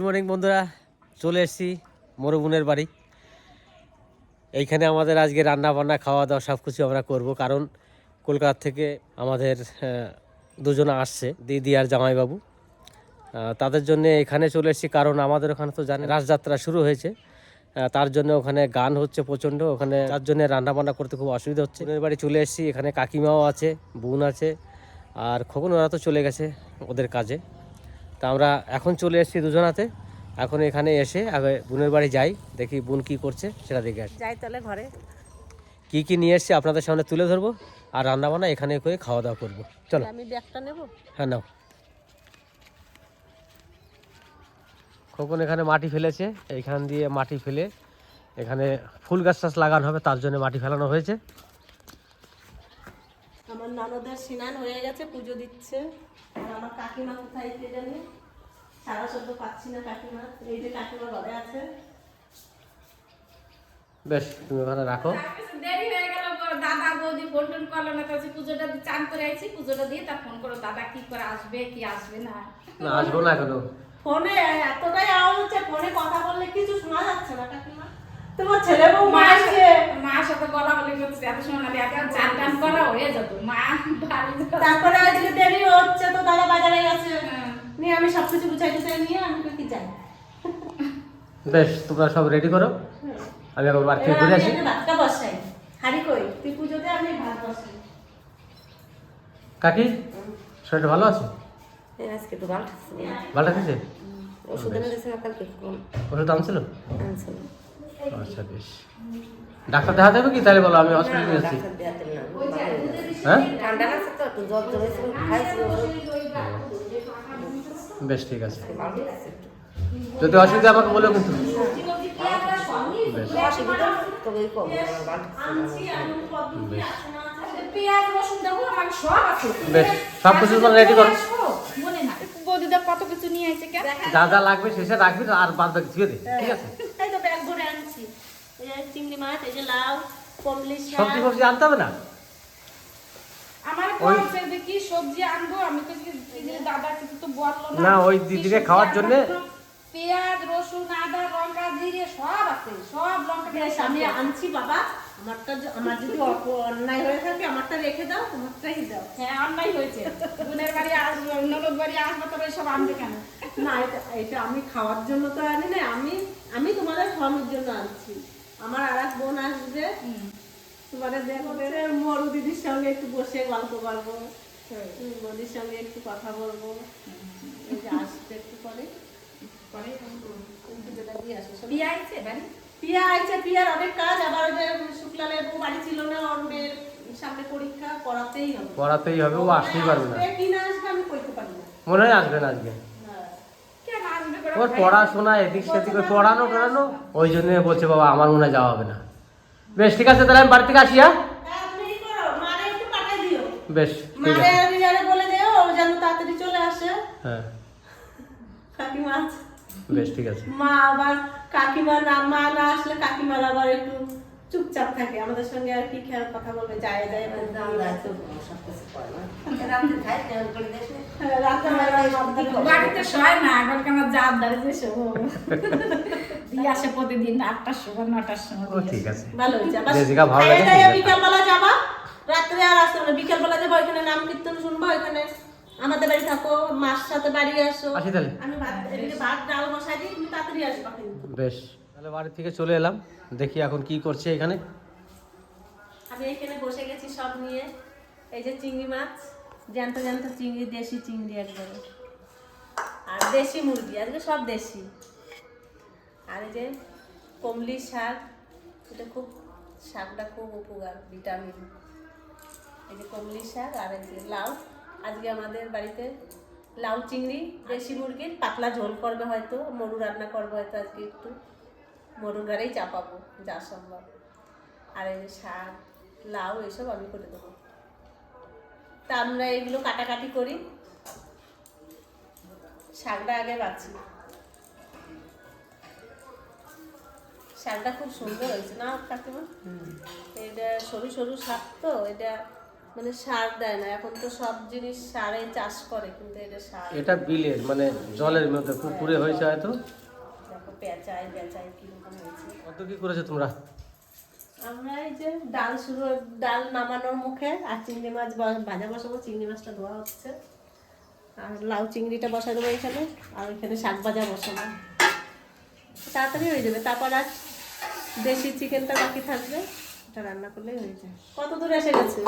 Good morning বন্ধুরা। চলে এসেছি মরুবুনের বাড়ি। এইখানে আমাদের আজকে রান্না বান্না খাওয়া দাওয়া সব কিছু আমরা করব, কারণ কলকাতা থেকে আমাদের দুজনে আসছে, দিদি আর জামাইবাবু। তাদের জন্য এখানে চলে এসেছি, কারণ আমাদের ওখানে তো জানে রাসযাত্রা শুরু হয়েছে। তার জন্য ওখানে গান হচ্ছে প্রচণ্ড, ওখানে তার জন্য রান্না বান্না করতে খুব অসুবিধা হচ্ছে। বোনের বাড়ি চলে এসেছি, এখানে কাকিমাও আছে, বোন আছে, আর খোকন, ওরা তো চলে গেছে ওদের কাজে। তা আমরা এখন চলে এসেছি দুজনাতে। এখন এখানে এসে আগে বোনের বাড়ি যাই দেখি বোন কি করছে সেটা দেখে আসি। যাই তাহলে ঘরে। কি কি নিয়ে এসছি আপনাদের সামনে তুলে ধরবো আর রান্না বান্না এখানে করে খাওয়া দাওয়া করব। চলো। আমি ব্যাগটা নেব? হ্যাঁ নাও। খোকন এখানে মাটি ফেলেছে এইখান দিয়ে মাটি ফেলে এখানে ফুল গাছ টাছ লাগানো হবে তার জন্য মাটি ফেলানো হয়েছে। আমার ননদের স্নান হয়ে গেছে পুজো দিচ্ছে। আর আমার কাকিমা কোথায় কে জানি? সারা শব্দ পাচ্ছি না কাকিমা। এই যে কাকিমা ঘরে আছে। বেশ তুমি ওখানে রাখো। দেরি হয়ে গেল দাদা বৌদি ফোন টোন করল না পুজোটা চান করে আইছি পুজোটা দিয়ে তা ফোন করো দাদা কি করে আসবে কি আসবে না। না আসব না এখনও। ফোনে এতটাই আওয়াজ হচ্ছে ফোনে কথা বললে কিছু শোনা যাচ্ছে না কাকিমা। তোমার ছেলে বউ মা আসছে মার সাথে বলা বলি করছে এত সময় না এখন চান টান করা হয়ে যেত মা তারপরে আজকে দেরি হচ্ছে তো দাদা বাজারে গেছে। হ্যাঁ। নিয়ে আমি সবকিছু গুছাই টুছাই নিয়ে আমি কি যাই। বেশ তোমরা সব রেডি করো? আমি এখন বাড়ি থেকে ঘুরে আসি। ভাতটা বসাই। হাড়ি কই? তুই পুজোতে আমি ভাত বসাই। কাকি শরীরটা ভালো আছে? আজকে তো ভালো ওষুধ এনে কালকে ওষুধ আনছিল? আনছিল। আচ্ছা বেশ। ডাক্তার দেখাতে হবে কি? তাহলে বলো আমি হসপিটালে যাচ্ছি। হ্যাঁ? বেশ ঠিক আছে। যদি অসুবিধা আমাকে বলো কিন্তু বেশ। অসুবিধা সব বেশ সব কিছু রেডি করো। মনে কত কিছু নিয়ে আইছে যা যা লাগবে শেষে রাখবি আর বাদ বাকি দে ঠিক আছে এই তো ব্যাগ ভরে আনছি এই যে চিংড়ি মাছ এই যে লাউ কমলি শাক সবজি ফবজি আনতে হবে না? আমার ওই- বলছে সবজি আনব? আমি তো কি কি যে দাদা কিছু তো বলল না। না, ওই দিদিকে খাওয়ার আনব? পেঁয়াজ রসুন আদা লঙ্কা জিরে সব আছে। সব লঙ্কা বেশ, আমি আনছি বাবা। আমারটা আমার যদি অন্যায় হয়ে থাকে আমারটা রেখে দাও তোমারটাই দাও। হ্যাঁ অন্যায় হয়েছে। বোনের বাড়ি আসব ননদ বাড়ি আসব তবে সব আনবে কেন? না এটা এটা আমি খাওয়ার জন্য তো আনি না আমি আমি তোমাদের খাওয়ানোর জন্য আনছি। আমার আর এক বোন আসবে। তোমাদের দেখবে মরু দিদির সঙ্গে একটু বসে গল্প করব। হুম, বৌদির সঙ্গে একটু কথা বলব। এই আসবে একটু পরে। পিয়া আইছে? পিয়ার অনেক কাজ। আবার শুক্লালের বউ বাড়ি ছিল না ওর মেয়ের সামনে পরীক্ষা পড়াতেই হবে। পড়াতেই হবে ও আসতেই পারবে না। কি না আসবে আমি কইতে পারি না। মনে হয় আসবে না আজকে হ্যাঁ। কেন আসবে করে ওর পড়াশোনা এদিক সেদিক ওই পড়ানো টড়ানো ওই জন্য বলছে বাবা আমার মনে যাওয়া হবে না। বেশ ঠিক আছে তাহলে আমি বাড়ি থেকে আসি হ্যাঁ? বেশ ঠিক আছে। হ্যাঁ। কাকিমা বেশ ঠিক আছে। মা আবার কাকিমা না মা না আসলে কাকিমার আবার একটু চুপচাপ থাকে। আমাদের সঙ্গে আর কি খেয়াল কথা বলবে? যায় যায় বাড়িতে না। এখন আমার জাত দাঁড়িয়ে শোব দিয়ে আসে প্রতিদিন আটটার সময় নটার সময় ঠিক আছে। ভালো। বিকালবেলা যাবা? রাত্রে আর আসতে হবে না। বিকালবেলা যাব এখানে নাম কীর্তন শুনব এখানে আমাদের বাড়ি থাকো মার সাথে বাড়ি আসো। আমি ভাত ভাত ডাল বসাই দিই তুমি তাড়াতাড়ি আসবা কিন্তু। বেশ। তাহলে বাড়ি থেকে চলে এলাম। দেখি এখন কি করছে এখানে। আমি এখানে বসে গেছি সব নিয়ে। এই যে চিংড়ি মাছ, জ্যান্ত জ্যান্ত চিংড়ি, দেশি চিংড়ি একবারে আর দেশি মুরগি, আজকে সব দেশি। আর এই যে কমলি শাক, এটা খুব, শাকটা খুব উপকার, ভিটামিন। এই যে কমলি শাক আর এই যে লাউ। আজকে আমাদের বাড়িতে লাউ চিংড়ি, দেশি মুরগির, পাতলা ঝোল করবে হয়তো, মরু রান্না করবে হয়তো আজকে একটু। মরুর গাড়েই চাপাবো যা সম্ভব। আর এই যে শাক লাউ এসব আমি করে দেবো। তা আমরা এগুলো কাটাকাটি করি। শাকটা আগে বাছি শাকটা খুব সুন্দর হয়েছে না কাকিমা? এটা সরু সরু শাক তো এটা মানে সার দেয় না। এখন তো সব জিনিস সারে চাষ করে কিন্তু এটা সার। এটা বিলের মানে জলের মধ্যে পুকুরে হয়েছে হয়তো? দেখো পেঁচাই কীরকম হয়েছে কত কি করেছ তোমরা? আমরা এই যে ডাল শুরু ডাল নামানোর মুখে আর চিংড়ি মাছ ভাজা বসাবো চিংড়ি মাছটা ধোয়া হচ্ছে। আর লাউ চিংড়িটা বসাই দেবো এখানে আর এখানে শাক ভাজা বসাবো। তাড়াতাড়ি হয়ে যাবে। তারপর আর দেশি চিকেনটা বাকি থাকবে। ওটা রান্না করলেই হয়ে যায়। কত দূর এসে গেছে?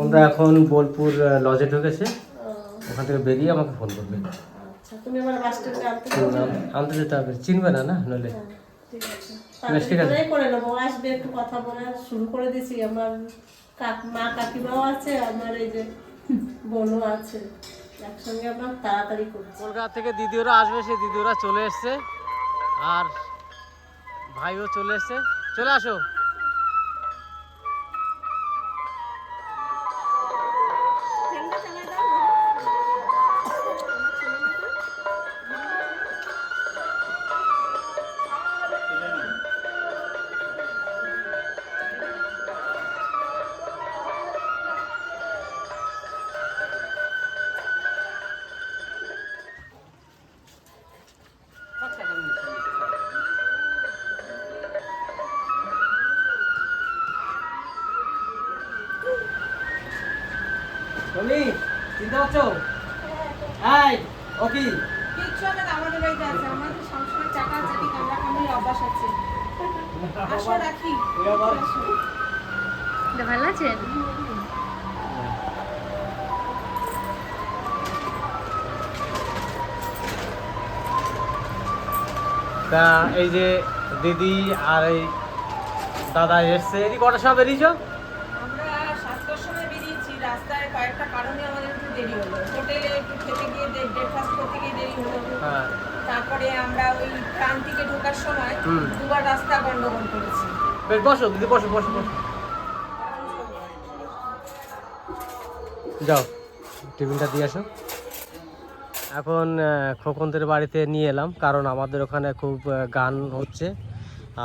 ওরা এখন বোলপুর লজে ঢুকেছে। ওখান থেকে বেরিয়ে আমাকে ফোন করবে। আচ্ছা তুমি আমার বাস স্ট্যান্ডে আনতে? আনতে যেতে হবে। চিনবে না না নইলে? করে নেব। আসবে একটু কথা বলে শুরু করে দিছি আমার মা কাকিমাও আছে আমার এই যে বোনও আছে। একসঙ্গে আমরা তাড়াতাড়ি করছি। কলকাতা থেকে দিদিওরা আসবে সেই দিদিওরা চলে এসছে। আর ভাইও চলে এসছে। চলে আসো। পারছ হাই ওকি কিচ্ছু না, আমাদের বাড়িতে আছে। আমাদের সবসময় চাকা চাকি কামড়া কামড়ির অভ্যাস আছে। আসো রাখি। ভালো আছেন? তা এই যে দিদি আর এই দাদা এসছে এদিকে কটার সময় বেরিয়েছো আমরা সাতটার সময় বেরিয়েছি রাস্তায় কয়েকটা কারণে আমাদের একটু দেরি হলো হোটেলে একটু খেতে গিয়ে ব্রেকফাস্ট করতে গিয়ে দেরি হলো হ্যাঁ তারপরে আমরা ওই প্রান্তিকে ঢোকার সময় দুবার রাস্তা গন্ডগোল করেছি। বেশ বসো দিদি বসো বসো বসো। যাও টিফিনটা দিয়ে আসো। এখন খোকনদের বাড়িতে নিয়ে এলাম কারণ আমাদের ওখানে খুব গান হচ্ছে।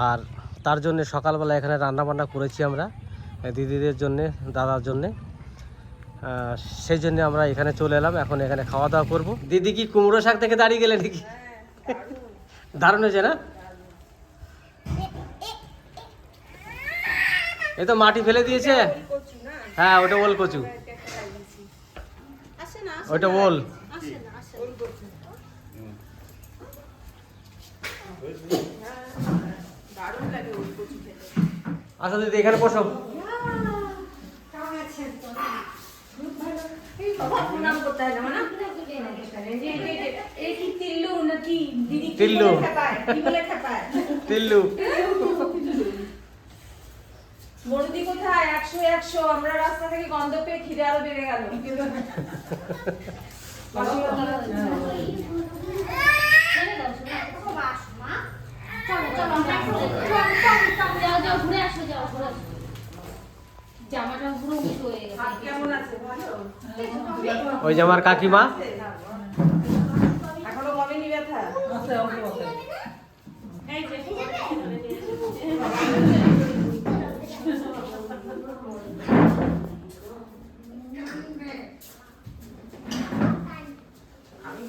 আর তার জন্য সকালবেলা এখানে রান্না বান্না করেছি আমরা দিদিদের জন্যে দাদার জন্যে। সেই জন্য আমরা এখানে চলে এলাম এখন এখানে খাওয়া দাওয়া করব। দিদি কি কুমড়ো শাক থেকে দাঁড়িয়ে গেলে নাকি? দারুণ হয়েছে না? এ তো মাটি ফেলে দিয়েছে। হ্যাঁ ওটা ওল কচু। ওটা ওল। আসো দিদি, এখানে বসো। প্রণাম করতে হয় না এই যে- এই যে- এই কি তিল্লু তিল্লু। কোথায়? একশো একশো। আমরা রাস্তা থেকে গন্ধ পেয়ে খিদে আরও বেড়ে গেল। জামাটা পুরো উঁচু হয়ে গেছে। হাত কেমন আছে? ভালো? ওই যে আমার কাকিমা। ব্যথা এই যে আমি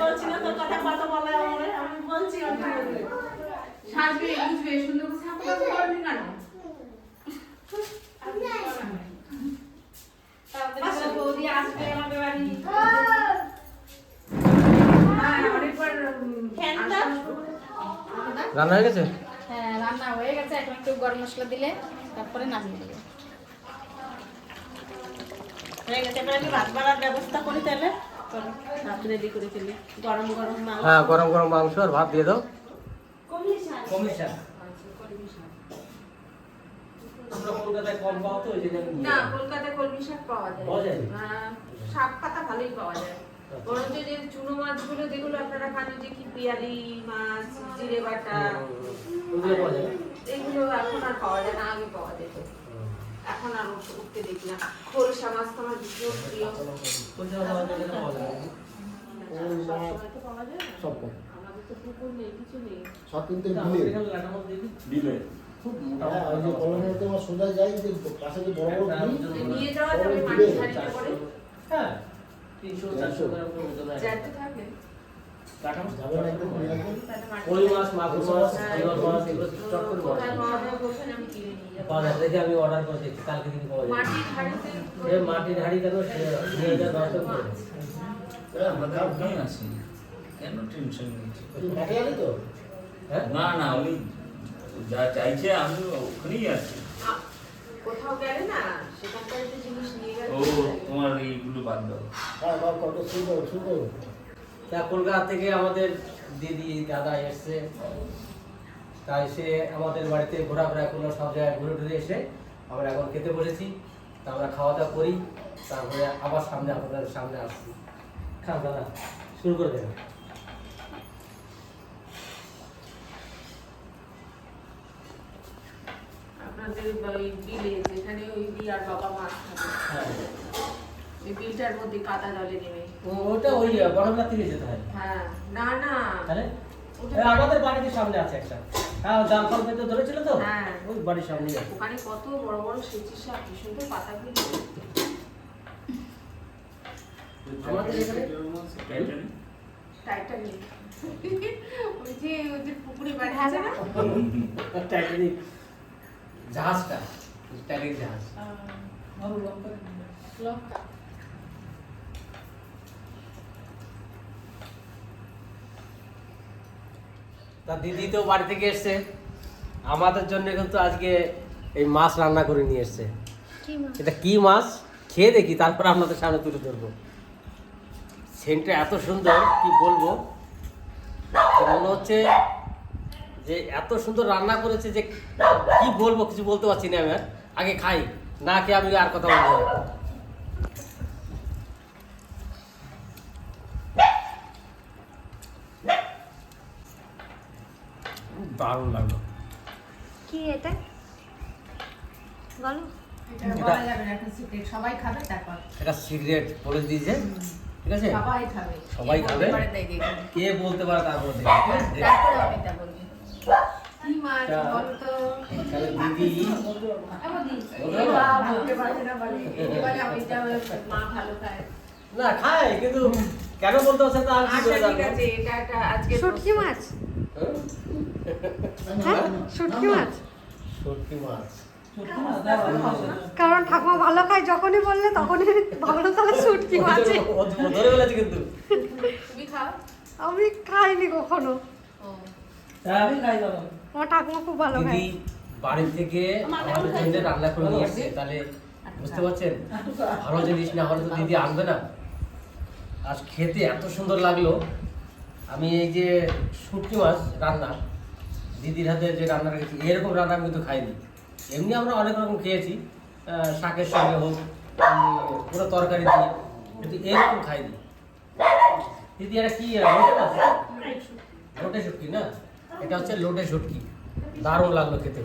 বলছি না তোর কথা কত বলে আমারে আমি বলছি আমি বলছি। সাজবে বুঝবে সুন্দর করে সাপটা করবি কেন তাড়াতাড়ি করে বৌদি আসবে আমাদের বাড়ি হ্যাঁ অনেকবার উম, ফ্যানটা রান্না হয়ে গেছে? হ্যাঁ রান্না হয়ে গেছে এখন একটু গরম মশলা দিলে তারপরে নামিয়ে দেবো হয়ে গেছে এবার আমি ভাত বাড়ার ব্যবস্থা করি তাহলে। ভাত রেডি করে ফেলি। গরম গরম মাল হ্যাঁ গরম গরম মাংস আর ভাত দিয়ে দাও। আমরা কলকাতায় কম পাও তো ওই জন্য না কলকাতায় কলমি শাক পাওয়া যায়। পাওয়া যায়? হ্যাঁ, শাক পাতা ভালোই পাওয়া যায়। বরঞ্চ যে চুনো মাছগুলো যেগুলো আপনারা খান যে কি পিয়ালি মাছ জিরে বাটা। এগুলো এখন আর পাওয়া যায় না আগে পাওয়া যেত। এখন আর উঠতে দেখি না। খোলসা মাছ তো আমার ভীষণ প্রিয়। নেই কিছু নেই। সব নিয়ে যাওয়া যাবে মাটি হ্যাঁ। না কই মাছ মাগুর মাছ মাছ এগুলো থেকে আমি অর্ডার কালকে দিন পাওয়া সে আমরা কেন টেনশন না না যা চাইছে আমি ওখানেই আছি। কোথাও গেলে না ও তোমার এইগুলো বাদ দাও। হ্যাঁ বাবা কত সুন্দর সুন্দর। তা কলকাতা থেকে আমাদের দিদি দাদা এসছে। তাই সে আমাদের বাড়িতে ঘোরাফেরা করল সব জায়গায় ঘুরে ঘুরে এসে আমরা এখন খেতে বসেছি। তা আমরা খাওয়া দাওয়া করি তারপরে আবার সামনে আপনাদের সামনে আসছি। খান দাদা শুরু করে দেবেন আপনাদের ওই বিলে যেখানে ওই দিয়ার বাবা মাছ খাবে হ্যাঁ। ওই বিলটার মধ্যে কাদা জলে নেমে। ওটা ওই বড়গুলা থেকে যেতে হয়। হ্যাঁ না না। তাহলে? আমাদের বাড়ির সামনে আছে একটা। হ্যাঁ জাল ফাল পেতে ধরেছিল তো? হ্যাঁ। ওই বাড়ির সামনে আছে। ওখানে কত বড় বড় সেচি শাক কি সুন্দর পাতাগুলো আমাদের এখানে? টাইটানিক টাইটানিক ওই যে ওদের পুকুরে বাড়ি আছে না? টাইটানিক জাহাজটা জাহাজ। তা দিদি তো বাড়ি থেকে এসছে। আমাদের জন্য কিন্তু আজকে এই মাছ রান্না করে নিয়ে এসছে। এটা কি মাছ? খেয়ে দেখি তারপর আপনাদের সামনে তুলে ধরবো। সেন্টটা এত সুন্দর কি বলব? মনে হচ্ছে যে এত সুন্দর রান্না করেছে যে কি বলব কিছু বলতে পারছি না আমি আগে খাই না খেয়ে আমি আর কথা বলব দারুণ লাগল। কি এটা? বলো। সবাই খাবে তারপর। এটা সিগারেট বলে দিয়েছে ঠিক আছে? সবাই খাবে। সবাই কে বলতে পারে তারপর বলবে আজকে হ্যাঁ? শুটকি মাছ। শুটকি মাছ? কারণ ঠাকুমা ভালো খায় যখনই বললে তখনই ভালো তাহলে শুটকি মাছ কিন্তু। আমি খাইনি কখনো। আমি খাই আমার ঠাকুমা খুব ভালো খায় দিদি বাড়ি থেকে আমাদের জন্য রান্না করে নিয়ে এসছে তাহলে বুঝতে পারছেন? ভালো জিনিস না হলে তো দিদি আনবে না। আজ খেতে এত সুন্দর লাগল। আমি এই যে শুটকি মাছ রান্না দিদির হাতে যে রান্না রেখেছি এরকম রান্না আমি কিন্তু খাইনি। এমনি আমরা অনেক রকম খেয়েছি শাকের সঙ্গে হোক পুরো তরকারি দিয়ে কিন্তু এরকম খাইনি। দিদি এটা কি মাছ? লোটে শুটকি না? এটা হচ্ছে লোটে শুটকি। দারুণ লাগল খেতে।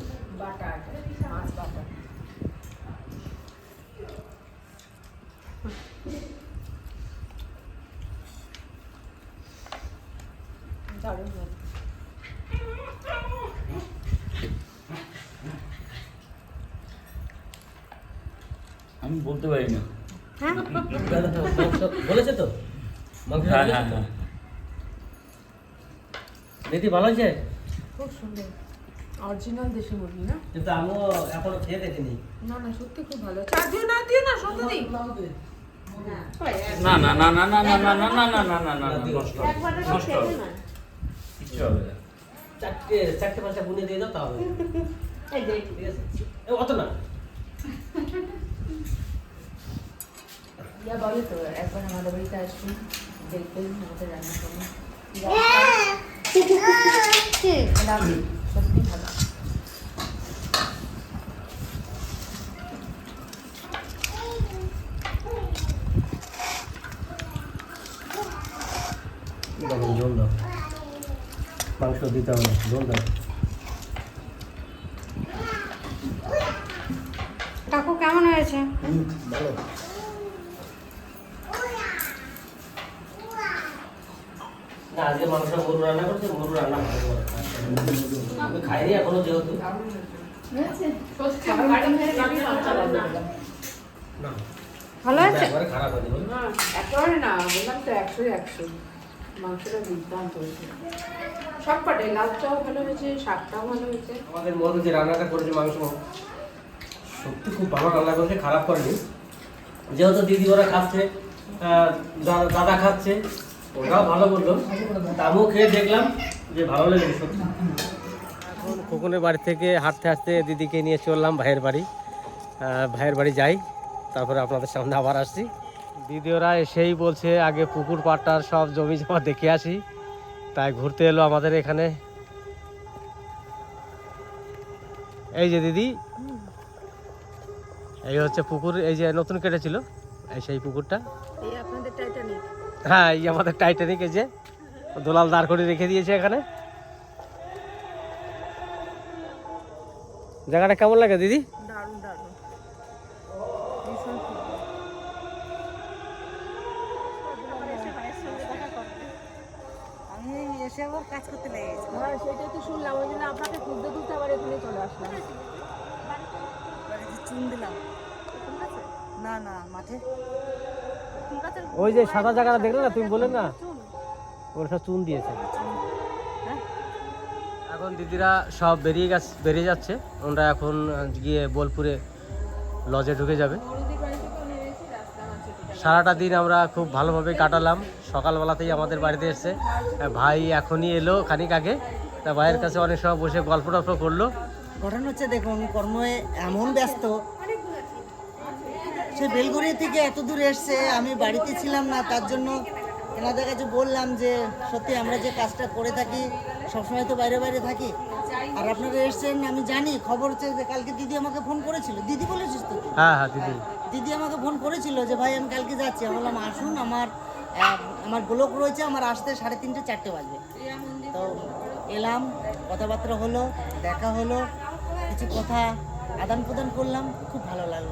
আমি বলতে পারি না। হ্যাঁ? বলেছে তো? মাংস হ্যাঁ বলেছে হ্যাঁ তো? হ্যাঁ দিদি ভালো আছে খুব সুন্দর অরিজিনাল দেশি মুরগি না কিন্তু আমিও এখনও খেয়ে দেখিনি না না সত্যি খুব ভালো চা দিও না দিও না সত্যি দিই না না না না না না না না না না না না না না নষ্ট নষ্ট না কিচ্ছু হবে না চারটে চারটে পাঁচটা বুনে দিয়ে দাও তাহলে এই যে ঠিক আছে অত না ইয়া বলে তো একবার আমাদের বাড়িতে আসবি দেখবেন আমাদের রান্না করবেন সত্যি ভালো জল দাও মাংস দিতে হবে না জল দাও কাকু কেমন হয়েছে? ভালো। আজকে মাংস গরু রান্না করছে গরু রান্না ভালো করে আমি খাইনি এখনও যেহেতু। ভালো আছে? খারাপ হয়ে যাবে না একেবারে না বললাম তো একশো একশো। মাংসটা দুর্দান্ত হয়েছে। সব কটাই লাউটাও ভালো হয়েছে শাকটাও ভালো হয়েছে। আমাদের যে রান্নাটা করেছে মাংস সত্যি খুব ভালো রান্না করেছে খারাপ করেনি। যেহেতু দিদি ওরা খাচ্ছে দা- দাদা খাচ্ছে ওরাও ভালো খেয়ে দেখলাম যে ভালো লেগেছে সত্যি। খোকনের বাড়ি থেকে হাঁটতে হাঁটতে দিদিকে নিয়ে চললাম ভাইয়ের বাড়ি। ভাইয়ের বাড়ি যাই, তারপরে আপনাদের সামনে আবার আসছি। দিদি ওরা এসেই বলছে, আগে পুকুর পাড়টার সব জমি জমা দেখে আসি। তাই ঘুরতে এলো আমাদের এখানে। এই যে দিদি, এই হচ্ছে পুকুর, এই যে নতুন কেটেছিল, এই সেই পুকুরটা। হ্যাঁ এই আমাদের টাইটানিক এই যে দোলাল দাঁড় করে রেখে দিয়েছে এখানে। জায়গাটা কেমন লাগে দিদি? কাজ করতে লেগেছি হ্যাঁ সেটাই তো শুনলাম ওই জন্য আপনাকে খুঁজতে খুঁজতে আবার এখানে চলে আসলাম। বাড়িতে চুন দিলাম। না না মাঠে? ওই যে সাদা জায়গাটা দেখলে না তুমি বলে না? ওরা সব চুন দিয়েছে। এখন দিদিরা সব বেরিয়ে গেছে বেরিয়ে যাচ্ছে। ওরা এখন গিয়ে বোলপুরে লজে ঢুকে যাবে। সারাটা দিন আমরা খুব ভালোভাবে কাটালাম। সকালবেলাতেই আমাদের বাড়িতে এসছে। ভাই এখনই এলো খানিক আগে। তা ভাইয়ের কাছে অনেক সময় বসে গল্প টল্প করল। ঘটনা হচ্ছে দেখুন কর্মে এমন ব্যস্ত সে বেলগুড়ি থেকে এত দূর এসছে আমি বাড়িতে ছিলাম না তার জন্য এনাদের কাছে বললাম যে সত্যি আমরা যে কাজটা করে থাকি সবসময় তো বাইরে বাইরে থাকি। আর আপনারা এসছেন আমি জানি খবর হচ্ছে যে কালকে দিদি আমাকে ফোন করেছিল। দিদি বলেছিস তো তুই? হ্যাঁ হ্যাঁ দিদি। দিদি আমাকে ফোন করেছিল যে ভাই আমি কালকে যাচ্ছি। আমি বললাম আসুন আমার আমার ব্লক রয়েছে আমার আসতে সাড়ে তিনটে চারটে বাজবে। তো এলাম কথাবার্তা হলো দেখা হলো কিছু কথা আদান প্রদান করলাম খুব ভালো লাগল।